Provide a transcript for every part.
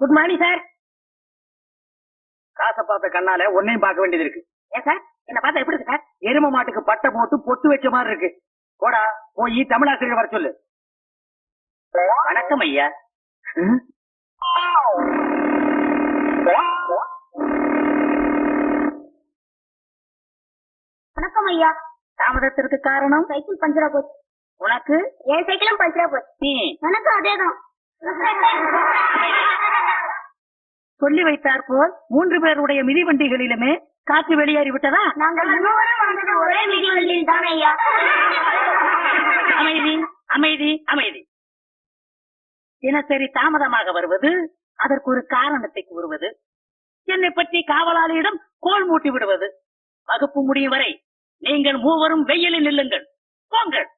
Good morning sir காசை பார்த்த கண்ணால உன்னையும் பார்க்க வேண்டியது இருக்கு. ஏன் சார் என்ன பார்த்தா எப்படி இருக்கு சார் எரும மாட்டுக்கு பட்டை போட்டு பொட்டு வச்ச மாதிரி இருக்கு. போடா போய் தமிழாசிரியர் வர சொல்லு. வணக்கம் ஐயா. வணக்கம் ஐயா. தாமதத்திற்கு காரணம்? சைக்கிள் பஞ்சரா போச்சு. உனக்கு? என் சைக்கிளும் பஞ்சரா போச்சு. எனக்கும் அதேதான். சொல்லி வைத்தார் போல் மூன்று பேருடைய மிதிவண்டிகளிலுமே காற்று வெளியேறி விட்டதா? நாங்கள் வந்தது ஒரே மிதிவண்டியில் தான் ஐயா. அமைதி அமைதி அமைதி. தினசரி தாமதமாக வருவது அதற்கு ஒரு காரணத்தை கூறுவது. என்னை பற்றி காவலாளியிடம் கோல் மூட்டி விடுவது. வகுப்பு முடியும் வரை நீங்கள் மூவரும் வெயிலில் நில்லுங்கள். போங்கள்.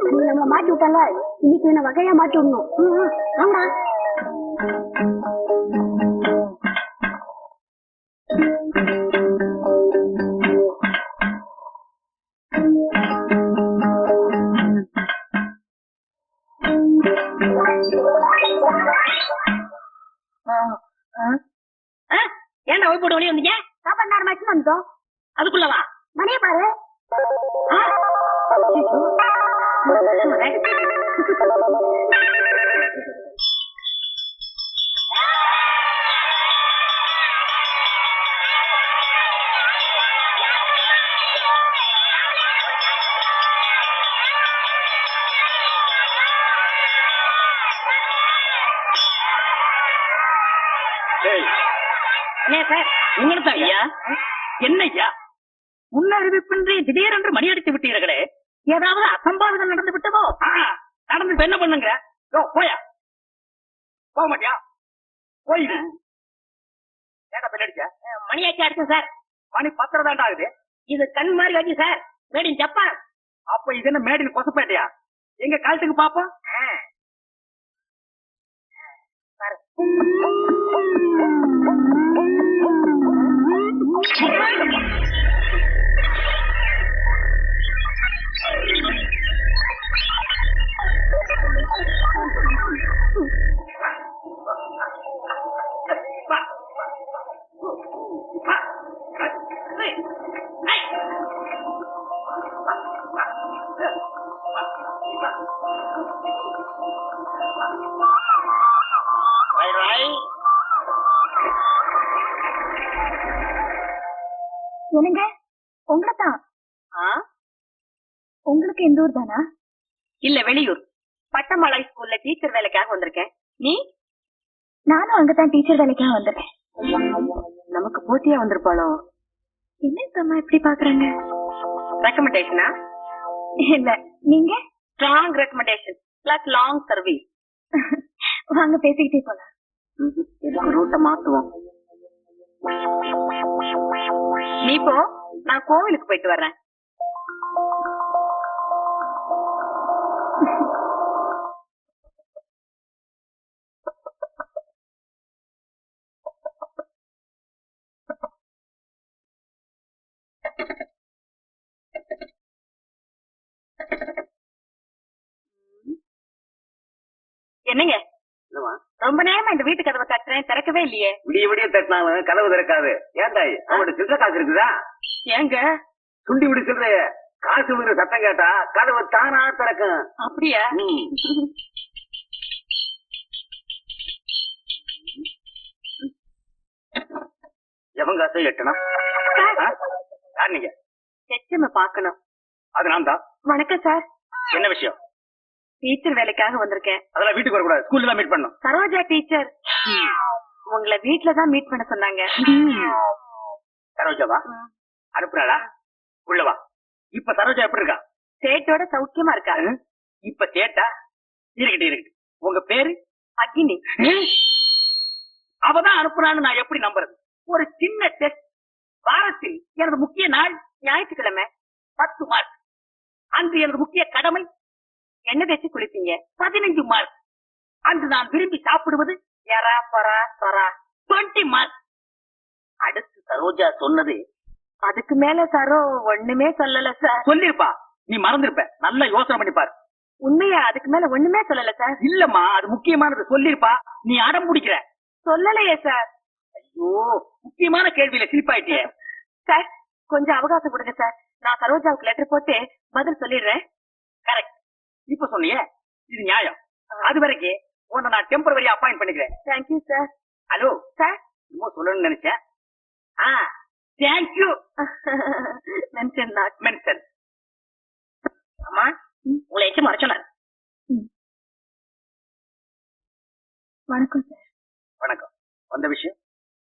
நீ நம்மள மாட்டி விட்டால இன்னைக்கு என்ன வகையா மாட்டி விடணும். ம், அதுக்குள்ளவா மணியை பாரு. என்ன சார்? உங்களுக்கு ஐயா? என்ன ஐயா முன்னறிவிப்பின்றி திடீரென்று மணி அடித்து விட்டீர்களே. ஏதாவது அசம்பாவிதம் நடந்து விட்டதோ? நடந்து என்ன பண்ணுங்க? யோ, போயா. போக மாட்டியா? போய் ஏடா பெல் அடிச்ச? மணியாச்சி அடிச்சேன் சார். மணி பத்திரம் தாண்டா ஆகுது. இது கண் மாதிரி வச்சு சார். மேட் இன் ஜப்பான் அப்ப இது என்ன மேட் இன் கொசப்பேட்டையா? எங்க காலத்துக்கு பாப்போம்? என்னங்க? உங்களை தான் உங்களுக்கு எந்த ஊர் தானா? இல்ல வெளியூர். பட்டமலை ஸ்கூல்ல டீச்சர் வேலைக்காக வந்திருக்கேன். நீ? நானும் அங்கதான் டீச்சர் வேலைக்காக வந்திருக்கேன். நமக்கு போட்டியா வந்திருப்பாளோ? என்ன இந்த அம்மா இப்படி பாக்குறாங்க? ரெக்கமெண்டேஷனா இல்ல நீங்க? Strong recommendation plus long service வாங்க பேசிக்கிட்டே போலாம். இதுக்கு ரூட்டை மாத்துவோம். நீ போ நான் கோவிலுக்கு போயிட்டு வர்றேன். நேரமா இந்த வீட்டு கதவை தட்டுறேன் திறக்கவே இல்லையே. விடிய விடிய தட்டினாலும் கதவு திறக்காது. ஏன்டா அவங்கள்ட்ட சில்லற காசு இருக்குதா? ஏங்க? சுண்டி விடி சில்லறைய. காசு விடுற சத்தம் கேட்டா கதவு தானா திறக்கும். அப்படியா. எவன் காசை எட்டனா யார் நீங்க? ஹெச்எம் பாக்கணும் அது நான் தான் வணக்கம் சார். என்ன விஷயம்? டீச்சர் வேலைக்காக வந்திருக்கேன். அதெல்லாம் வீட்டுக்கு வரக்கூடாது. ஸ்கூல்ல தான் மீட் பண்ணும் சரோஜா டீச்சர் உங்களை வீட்ல தான் மீட் பண்ண சொன்னாங்க. சரோஜாவா? அனுப்புறாளா? உள்ள வா. இப்ப சரோஜா எப்படி இருக்கா? சேட்டோட சௌக்கியமா இருக்கா? இப்ப சேட்டா? இருக்கட்டும் இருக்கட்டும். உங்க பேரு? அக்னி. அவதான் அனுப்புறான்னு நான் எப்படி நம்புறது? ஒரு சின்ன டெஸ்ட் வாரத்தில் எனது முக்கிய நாள் ஞாயிற்றுக்கிழமை பத்து மார்க். அன்று எனது முக்கிய கடமை எண்ணெய் தேய்ச்சி குளிப்பீங்க? பதினைஞ்சு மார்க் அன்று நான் விரும்பி சாப்பிடுவது. எறா பரா சொரா டுவெண்ட்டி மார்க் அடுத்து சரோஜா சொன்னது. அதுக்கு மேல சரோ ஒண்ணுமே சொல்லல சார் சொல்லிருப்பா. நீ மறந்திருப்ப. நல்லா யோசனை பண்ணி பாரு. உண்மையா? அதுக்கு மேல ஒண்ணுமே சொல்லல சார் இல்லம்மா அது முக்கியமானது. சொல்லிருப்பா. நீ அடம் பிடிக்கிற. சொல்லலையே சார் ஐயோ முக்கியமான கேள்வியில சிரிப்பாயிட்டியே சார் கொஞ்சம் அவகாசம் கொடுங்க சார் நான் சரோஜாவுக்கு லெட்டர் போட்டு பதில் சொல்லிடுறேன். கரெக்ட் இப்ப சொன்னியே இது நியாயம். அது வரைக்கும் உன்னை நான் டெம்பரவரி அப்பாயிண்ட் பண்ணிக்கிறேன். Thank you sir hello sir என்னமோ சொல்லணும்னு நினைச்சேன். ஆ thank you mention not mention அம்மா உங்களை எச்சு மறைச்சனர் வணக்கம் சார் வணக்கம். வந்த விஷயம்?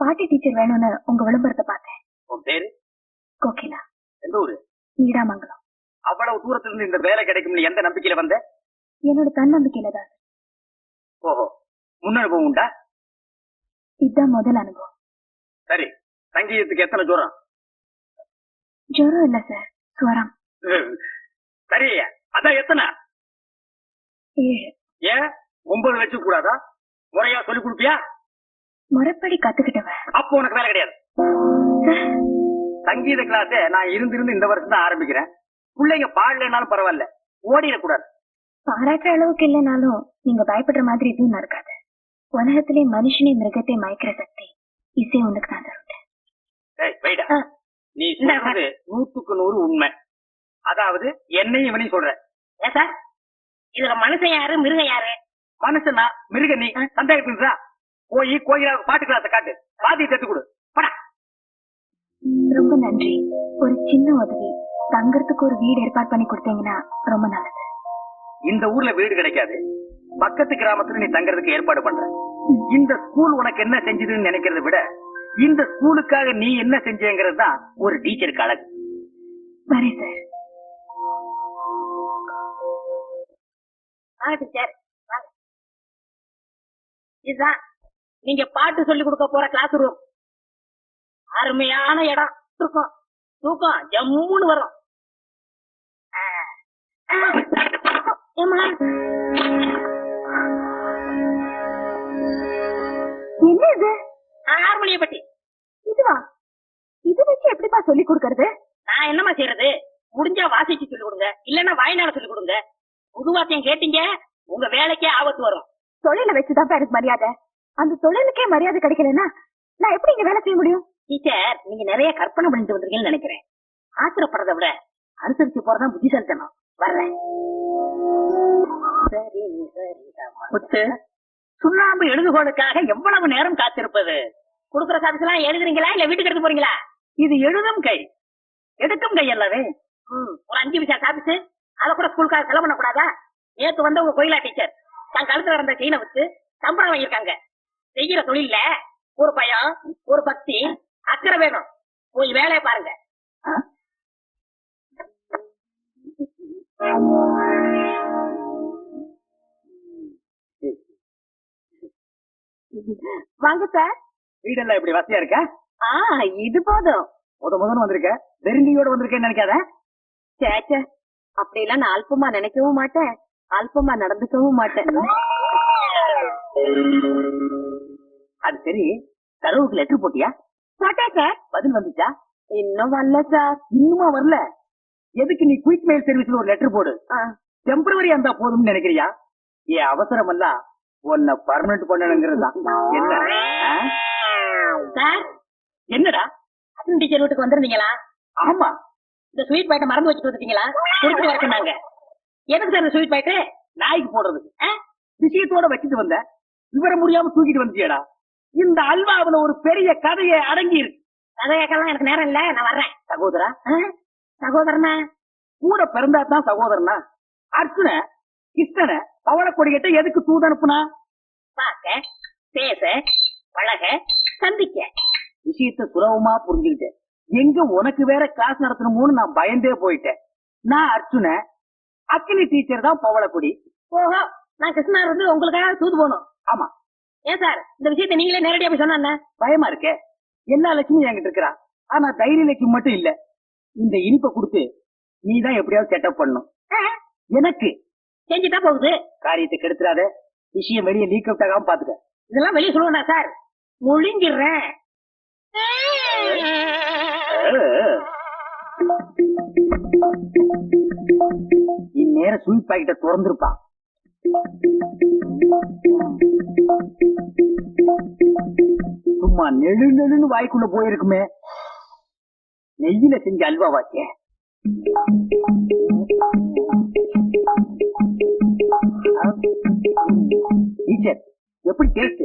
பாட்டி டீச்சர் வேணும்னு உங்க விளம்பரத்தை பார்த்தேன். உன் பேரு? கோகிலா. எந்த ஊரு? நீடாமங்கலம். அவ்வளவு தூரத்துல இருந்து இந்த வேலை கிடைக்கும்னு எந்த நம்பிக்கையில வந்த? என்னோட தன்னம்பிக்கையில தான். ஓஹோ. முன் அனுபவம் உண்டா? இதுதான் முதல் அனுபவம். சரி. சங்கீதத்துக்கு எத்தனை தூரம் ஜுரம் இல்ல சார். ஸ்வரம். சரி. அதான் எத்தனை? ஏன்? ஒன்பது வச்சு கூடாதா முறையா சொல்லி கொடுப்பியா? முறைப்படி கத்துக்கிட்டவன். அப்போ உனக்கு வேலை கிடையாது. சங்கீத கிளாஸ் நான் இருந்து இருந்து இந்த வருஷம் தான் ஆரம்பிக்கிறேன். பிள்ளைங்க பாடலைனாலும் பரவாயில்ல ஓடிடக்கூடாது. பாராட்டுற அளவுக்கு இல்லைனாலும் நீங்க பயப்படுற மாதிரி எதுவும் நடக்காது. உலகத்திலே மனுஷனை மிருகத்தை மயக்கிற சக்தி இசை உனக்கு ஏய், வைடா. நீ சொல்றது நூத்துக்கு நூறு உண்மை. அதாவது என்னையும் இவனையும் சொல்ற ஏன் சார் இதுல மனுஷன் யாரு? மிருகம் யாரு? மனுஷனா மிருக நீ. சந்தேகப்படுறா போய் கோயிலாவுக்கு பாட்டு கிளாஸ காட்டு. பாதி தத்து கொடு. படா ரொம்ப நன்றி. ஒரு சின்ன உதவி. தங்கறதுக்கு ஒரு வீடு ஏற்பாடு பண்ணி கொடுத்தீங்கன்னா ரொம்ப நல்லது. இந்த ஊர்ல வீடு கிடைக்காது. பக்கத்து கிராமத்துல நீ தங்கறதுக்கு ஏற்பாடு பண்ற. இந்த ஸ்கூல் உனக்கு என்ன செஞ்சதுன்னு நினைக்கிறத விட இந்த ஸ்கூலுக்காக நீ என்ன செஞ்சேங்கிறது தான் ஒரு டீச்சருக்கு அழகு சார் வாங்க டீச்சர். இதுதான். நீங்க பாட்டு சொல்லி கொடுக்க போற கிளாஸ் ரூம் அருமையான இடம். தூக்கம். தூக்கம். ஜம்முன்னு வரும்? என்ன இது ஹார்மோனிய பட்டி இதுவா? இது வச்சு எப்படிப்பா சொல்லி கொடுக்கறது? நான் என்னம்மா செய்யறது? முடிஞ்சா வாசிச்சு சொல்லி கொடுங்க. இல்லன்னா வாய்நாள சொல்லி கொடுங்க. புது வாத்தியம் கேட்டீங்க உங்க வேலைக்கே ஆபத்து வரும். தொழில வச்சுதான் எனக்கு மரியாதை. அந்த தொழிலுக்கே மரியாதை கிடைக்கலன்னா நான் எப்படி இங்க வேலை செய்ய முடியும்? டீச்சர் நீங்க நிறைய கற்பனை பண்ணிட்டு வந்திருக்கீங்கன்னு நினைக்கிறேன். ஆத்திரப்படுறதை விட அனுசரிச்சு போறதா புத்திசாலித்தனம். வர்றேன். சரி சரி முத்து சுண்ணாம்பு எழுதுகோளுக்காக எவ்வளவு நேரம் காத்திருப்பது? குடுக்குற சாதிச்சு எல்லாம் எழுதுறீங்களா இல்ல வீட்டுக்கு எடுத்து போறீங்களா? இது எழுதும் கை. எடுக்கும் கை அல்லவே ஒரு அஞ்சு நிமிஷம் காப்பிச்சு அதை கூட ஸ்கூலுக்காக செலவு பண்ண கூடாதா நேத்து வந்த உங்க கோயிலா டீச்சர் தன் கழுத்துல இருந்த செயினை வச்சு சம்பளம் வாங்கியிருக்காங்க. செய்யற தொழில்ல ஒரு பயம் ஒரு பக்தி அக்கறை வேணும். போய் வேலையை பாருங்க. வாங்க சார். வீடெல்லாம் இப்படி வசதியா இருக்க? ஆ இது போதும். முத முதன்னு வந்திருக்க. வெறுங்கையோட வந்திருக்கேன்னு நினைக்காத. சேச்ச அப்படியெல்லாம் நான் அல்பமா நினைக்கவும் மாட்டேன். அல்பமா நடந்துக்கவும் மாட்டேன். அது சரி. தரவுக்கு லெட்டர் போட்டியா? போட்டேன் சார். பதில் வந்துச்சா? இன்னும் வரல சார். இன்னுமா வரல? எதுக்கு நீ குயிக் மெயில் சர்வீஸ்ல ஒரு லெட்டர் போடு? ஆ, டெம்பரவரி அந்த போதும்னு நினைக்கிறியா? என் அவசரம் எல்லாம் உன்னை பர்மனன்ட் பண்ணணுங்கிறது தான். என்ன ஆ? சார்? என்னடா? அசன் டீச்சர் வீட்டுக்கு வந்திருந்தீங்களா? ஆமா. இந்த ஸ்வீட் பாக்கெட்டை மறந்து வச்சுட்டு வந்துட்டீங்களா? கொடுத்துட்டு வர சொன்னாங்க எதுக்கு சார் இந்த ஸ்வீட் பாக்கெட்டு? நாய்க்கு போடுறதுக்கு ஆ? விஷயத்தோட வச்சுட்டு வந்த. விவரம் முடியாம தூக்கிட்டு வந்துட்டியடா. இந்த அல்வாவுல ஒரு பெரிய கதையை அடங்கி இருக்கு கதை கேட்கலாம் எனக்கு நேரம் இல்ல. நான் வர்றேன். சகோதரா? சகோதரனா கூட பிறந்தா தான் சகோதரனா? அர்ஜுன கிருஷ்ணனை பவளக்கொடி கிட்ட எதுக்கு தூது அனுப்புனா? பார்க்க பேச பழக சந்திக்க. விஷயத்த சுலபமா புரிஞ்சுக்கிட்டேன் எங்க உனக்கு வேற கிளாஸ் நடத்தணுமோன்னு நான் பயந்தே போயிட்டேன். நான் அர்ஜுன அக்கினி டீச்சர் தான் பவளக்கொடி ஓஹோ நான் கிருஷ்ணா இருந்து உங்களுக்காக தூது போகணும். ஆமா. ஏன் சார் இந்த விஷயத்தை நீங்களே நேரடியா போய் சொன்னா பயமா இருக்கே? எல்லா லட்சுமியும் என்கிட்ட இருக்கிறா ஆனா தைரிய லட்சுமி மட்டும் இல்ல. இந்த இனிப்பை கொடுத்து நீ தான் எப்படியாவது செட்டப் பண்ணும் எனக்கு செஞ்சுட்டா போகுது. காரியத்தை கெடுத்துறாத. விஷயம் வெளியே லீக் அவுட் ஆகாம பாத்துக்க. இதெல்லாம் வெளியே சொல்லுவேண்டா சார். முழிஞ்சிடுறேன் இந்நேரம் ஸ்வீட் பாக்கெட்ட திறந்திருப்பான். சும்மா நெழு நெழுன்னு வாய்க்குள்ள போயிருக்குமே. நெய்யில செஞ்ச அல்வா வாச்சே டீச்சர் எப்படி டேஸ்ட்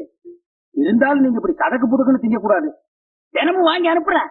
இருந்தாலும் நீங்க இப்படி சதக்கு புதக்குன்னு திங்கக்கூடாது. தினமும் வாங்கி அனுப்புறேன்.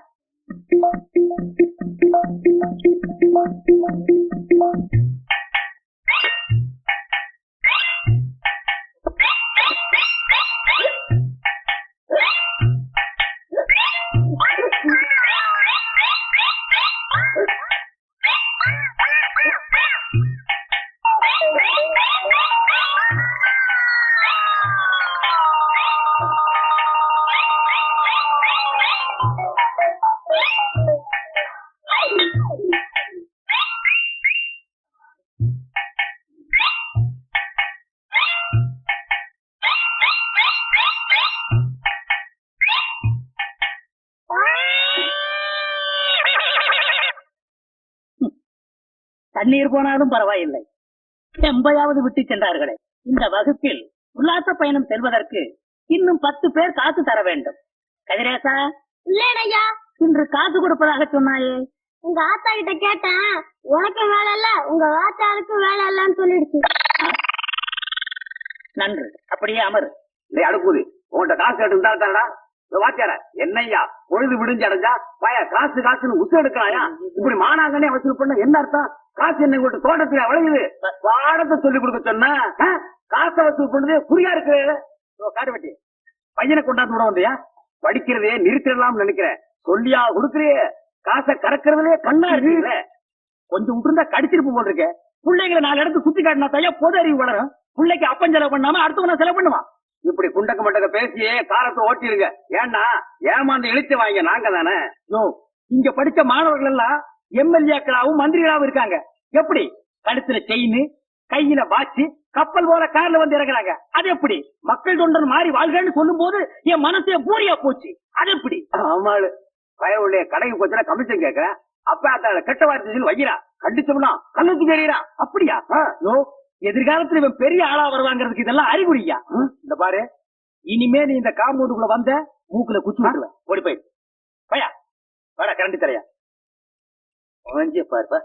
தண்ணீர் போனாலும் பரவாயில்லை. செம்பையாவது விட்டு சென்றார்களே. இந்த வகுப்பில் உல்லாச பயணம் செல்வதற்கு இன்னும் பத்து பேர் காசு தர வேண்டும். கதிரேசா? இல்லையா இன்று காசு கொடுப்பதாக சொன்னாயே. உங்க ஆத்தா கிட்ட கேட்டேன். உனக்கு வேலை இல்ல உங்க ஆத்தாருக்கு வேலை இல்லன்னு சொல்லிடுச்சு. நன்று. அப்படியே அமரு. டேய் அடுப்புது உன்கிட்ட காசு கேட்டு தானடா வாத்தியார என்னய்யா? பொழுது விடிஞ்சு அடைஞ்சா? பய காசு காசுன்னு உசு எடுக்கலாயா? இப்படி மானாங்கன்னே வசூல் பண்ண என்ன அர்த்தம்? காசு என்ன உங்கள்கிட்ட தோட்டத்துல விளையுது. பாடத்தை சொல்லி கொடுக்க சொன்னா காசை வசூல் பண்ணதே குறியா இருக்கு. காட்டுவட்டி பையனை கொண்டாந்து விட வந்தியா? படிக்கிறதே நிறுத்திடலாம்னு நினைக்கிறேன். சொல்லியா கொடுக்குறியே. காசை கறக்குறதுலயே கண்ணா இருக்கு கொஞ்சம் விட்டுருந்தா கடிச்சிருப்பு போல் இருக்க பிள்ளைங்களை நாலு இடத்து சுத்தி காட்டினா தையா பொது அறிவு வளரும். பிள்ளைக்கு அப்பன் செலவு பண்ணாம அடுத்தவன செலவு பண்ணுவான். இப்படி குண்டக்க மண்டக்க பேசியே காலத்தை ஓட்டிருங்க ஏன்னா ஏமாந்து இழுத்து வாங்க நாங்க தானே. இங்க படிச்ச மாணவர்கள் எல்லாம் எம்எல்ஏக்களாவும் மந்திரிகளாவும் இருக்காங்க. எப்படி? கழுத்துல செயின் கையில வாட்சி கப்பல் போல கார்ல வந்து இறங்குறாங்க. அது எப்படி? மக்கள் தொண்டர் மாறி வாழ்கன்னு சொல்லும் போது என் மனசே பூரியா போச்சு. அது எப்படி? ஆமாளு பயவுடைய கடைக்கு போச்சுன்னா கமிஷன் கேக்குறேன் அப்ப அந்த கெட்ட வார்த்தை வைக்கிறா. கண்டிச்சோம்னா கண்ணுக்கு தெரியறா அப்படியா? எதிர்காலத்துல இவன் பெரிய ஆளா வருவாங்கிறதுக்கு இதெல்லாம் அறிகுறியா? இந்த பாரு. இனிமே நீ இந்த காம்பவுண்டுக்குள்ள வந்த மூக்குல குச்சி விட்டுருவேன். ஓடி போய். பையா. வாடா கரண்டி தரையா. onje farba